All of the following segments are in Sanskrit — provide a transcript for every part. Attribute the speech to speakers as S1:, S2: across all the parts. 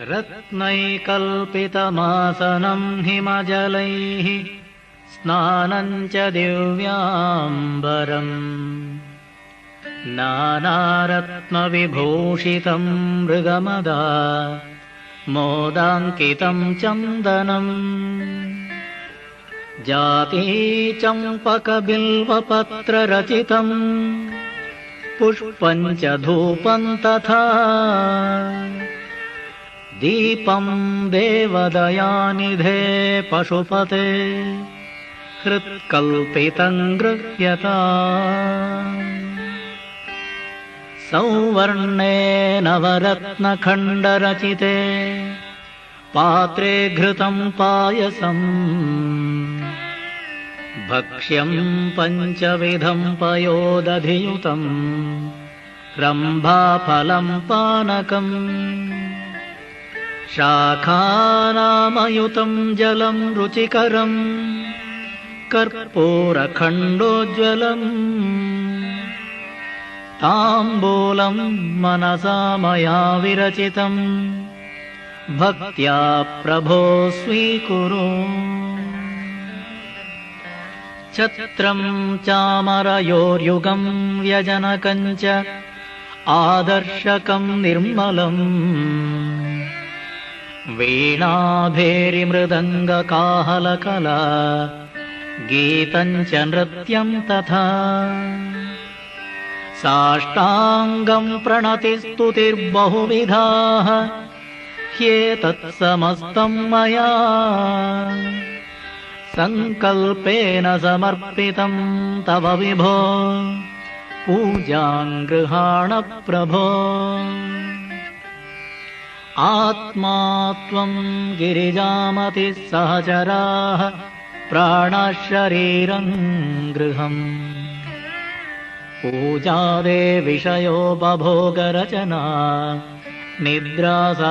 S1: रत्नैकल्पितमासनम् हिमजलैः स्नानम् च दिव्याम्बरम्। नानारत्नविभूषितम् मृगमदा मोदाङ्कितम् चन्दनम्। जातीचम्पकबिल्वपत्ररचितम् पुष्पम् च धूपम् तथा दीपम् देवदयानिधे पशुपते हृत्कल्पितम् गृह्यता। सौवर्णे नवरत्नखण्डरचिते पात्रे घृतम् पायसम्। भक्ष्यम् पञ्चविधम् पयोदधियुतम्। रम्भाफलम् पानकम् शाखानामयुतम् जलम् रुचिकरम् कर्पूरखण्डोज्ज्वलम् ताम्बूलम् मनसा मया विरचितम् भक्त्या प्रभो स्वीकुरु। छत्रम् चामरयोर्युगम् व्यजनकम् च आदर्शकम् निर्मलम् वीणाभेरिमृदङ्गकाहलकला गीतम् च नृत्यम् तथा। साष्टाङ्गम् प्रणतिस्तुतिर्बहुविधाः ह्येतत्समस्तम् मया। सङ्कल्पेन समर्पितम् तव विभो पूजाम् गृहाण प्रभो आत्मा त्वम् गिरिजामतिः सहचराः प्राणशरीरम् गृहम्। पूजादे विषयो बभोगरचना निद्रासमाधिस्थितिः।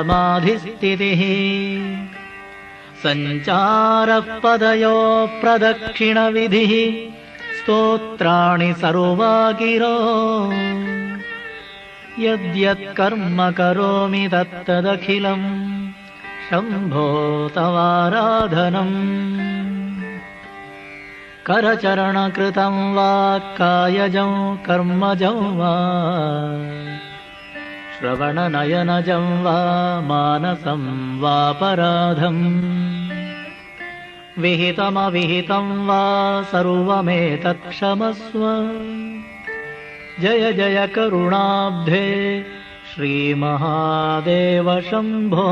S1: सञ्चारः पदयो प्रदक्षिणविधिः स्तोत्राणि सर्वागिरो यद्यत्कर्म करोमि तत्तदखिलम्। शम्भो तवाराधनम् करचरणकृतम् वा कायजम् कर्मजं वा श्रवणनयनजं वा मानसम् वापराधम् विहितमविहितम् वा सर्वमेतत्क्षमस्व जय जय करुणाब्धे श्रीमहादेव शम्भो